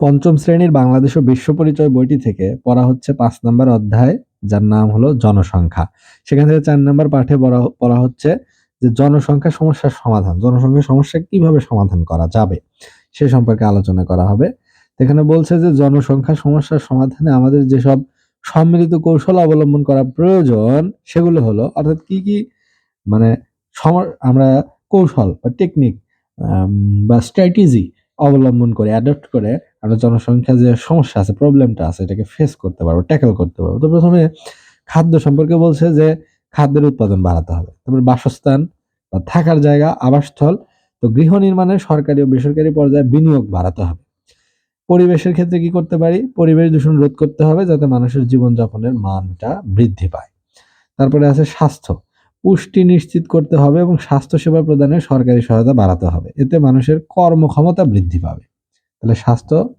পঞ্চম শ্রেণির বাংলাদেশ ও বিশ্ব পরিচয় বইটি থেকে পড়া হচ্ছে পাঁচ নম্বর অধ্যায়, যার নাম হলো জনসংখ্যা। সেখান থেকে চার নম্বর পাঠে পড়া হচ্ছে যে জনসংখ্যা সমস্যার সমাধান, জনসংখ্যা সমস্যা কীভাবে সমাধান করা যাবে, সে সম্পর্কে আলোচনা করা হবে। এখানে বলছে যে জনসংখ্যা সমস্যার সমাধানে আমাদের যেসব সম্মিলিত কৌশল অবলম্বন করা প্রয়োজন, সেগুলো হলো, অর্থাৎ কি কি মানে আমরা কৌশল বা টেকনিক বা স্ট্র্যাটেজি অবলম্বন করে অ্যাডপ্ট করে আমরা জনসংখ্যা যে সমস্যা আছে প্রবলেমটা আছে, এটাকে ফেস করতে পারব ট্যাকেল করতে পারব। তো প্রথমে খাদ্য সম্পর্কে বলছে যে খাদ্যের উৎপাদন বাড়াতে হবে। তারপরে বাসস্থান বা থাকার জায়গা, আবাসস্থল, তো গৃহ নির্মাণে সরকারি ও বেসরকারি পর্যায়ে বিনিয়োগ বাড়াতে হবে। পরিবেশের ক্ষেত্রে কি করতে পারি? পরিবেশ দূষণ রোধ করতে হবে যাতে মানুষের জীবনযাপনের মানটা বৃদ্ধি পায়। তারপরে আছে স্বাস্থ্য। পুষ্টি নিশ্চিত করতে হবে এবং স্বাস্থ্যসেবা প্রদানে সরকারি সহায়তা বাড়াতে হবে। এতে মানুষের কর্মক্ষমতা বৃদ্ধি পাবে। তাহলে স্বাস্থ্য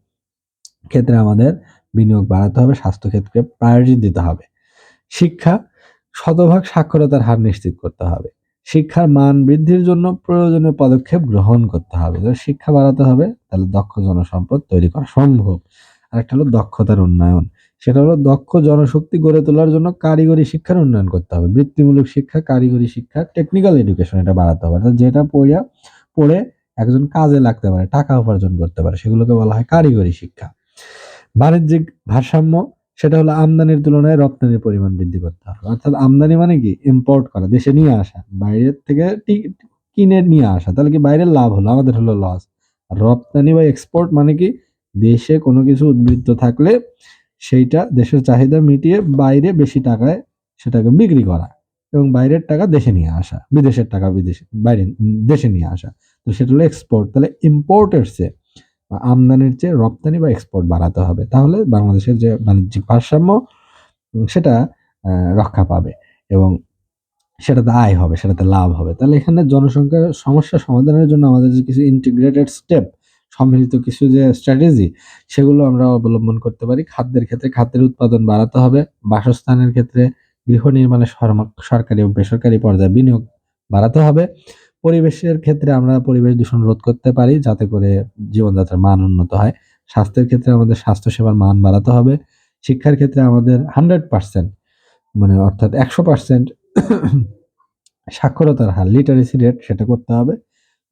ক্ষেত্রে আমাদের বিনিয়োগ বাড়াতে হবে, স্বাস্থ্য ক্ষেত্রে প্রায়োরিটি দিতে হবে। শিক্ষা, শতভাগ সাক্ষরতার হার নিশ্চিত করতে হবে। শিক্ষার মান বৃদ্ধির জন্য প্রয়োজনীয় পদক্ষেপ গ্রহণ করতে হবে। শিক্ষা বাড়াতে হবে, তাহলে দক্ষ জনসম্পদ তৈরি করা সম্ভব। আরেকটা হলো দক্ষতার উন্নয়ন। সেটা হলো দক্ষ জনশক্তি গড়ে তোলার জন্য কারিগরি শিক্ষার উন্নয়ন করতে হবে। বৃত্তিমূলক শিক্ষা, কারিগরি শিক্ষা টেকনিক্যাল এডুকেশন এটা বাড়াতে হবে। অর্থাৎ যেটা পড়িয়া পড়ে একজন কাজে লাগতে পারে, টাকা উপার্জন করতে পারে, সেগুলোকে বলা হয় কারিগরি শিক্ষা। বাণিজ্যিক ভারসাম্য, সেটা হলো আমদানির তুলনায় রপ্তানির পরিমাণ বৃদ্ধি করতে হবে। অর্থাৎ আমদানি মানে কি? ইম্পোর্ট করা, দেশে নিয়ে আসা, বাইরের থেকে কিনে নিয়ে আসা। তাহলে কি বাইরের লাভ হলো? আমাদের হলো লস রপ্তানি বা এক্সপোর্ট মানে কি? দেশে কোনো কিছু উদ্বৃত্ত থাকলে সেইটা দেশের চাহিদা মিটিয়ে বাইরে বেশি টাকায় সেটাকে বিক্রি করা এবং বাইরের টাকা দেশে নিয়ে আসা, বিদেশের টাকা বিদেশে, বাইরে, দেশে নিয়ে আসা। তো সেটা হলো এক্সপোর্ট তাহলে ইম্পোর্টের চেয়ে আমদানির চেয়ে রপ্তানি বা এক্সপোর্ট বাড়াতে হবে। তাহলে বাংলাদেশের যে বাণিজ্যিক ভারসাম্য সেটা রক্ষা পাবে এবং সেটাতে আয় হবে, সেটাতে লাভ হবে। তাহলে এখানে জনসংখ্যার সমস্যা সমাধানের জন্য আমাদের যে কিছু ইন্টিগ্রেটেড স্টেপ সম্মিলিত কিছু যে স্ট্র্যাটেজি সেগুলো আমরা অবলম্বন করতে পারি। খাদ্যের ক্ষেত্রে খাদ্যের উৎপাদন বাড়াতে হবে। বাসস্থানের ক্ষেত্রে গৃহ নির্মাণে সরকারি ও বেসরকারি পর্যায়ে বিনিয়োগ বাড়াতে হবে। পরিবেশের ক্ষেত্রে আমরা পরিবেশ দূষণ রোধ করতে পারি, যাতে করে জীবনযাত্রার মান উন্নত হয়। স্বাস্থ্যের ক্ষেত্রে আমাদের স্বাস্থ্যসেবার মান বাড়াতে হবে। শিক্ষার ক্ষেত্রে আমাদের হান্ড্রেড পার্সেন্ট মানে অর্থাৎ একশো পার্সেন্ট সাক্ষরতার হার লিটারেসি রেট সেটা করতে হবে।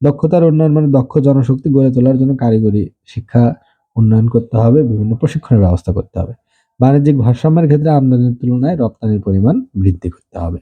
দক্ষতার উন্নয়ন মানে দক্ষ জনশক্তি গড়ে তোলার জন্য কারিগরি শিক্ষা উন্নয়ন করতে হবে, বিভিন্ন প্রশিক্ষণের ব্যবস্থা করতে হবে। বাণিজ্যিক ভারসাম্যের ক্ষেত্রে আমদানির তুলনায় রপ্তানির পরিমাণ বৃদ্ধি করতে হবে।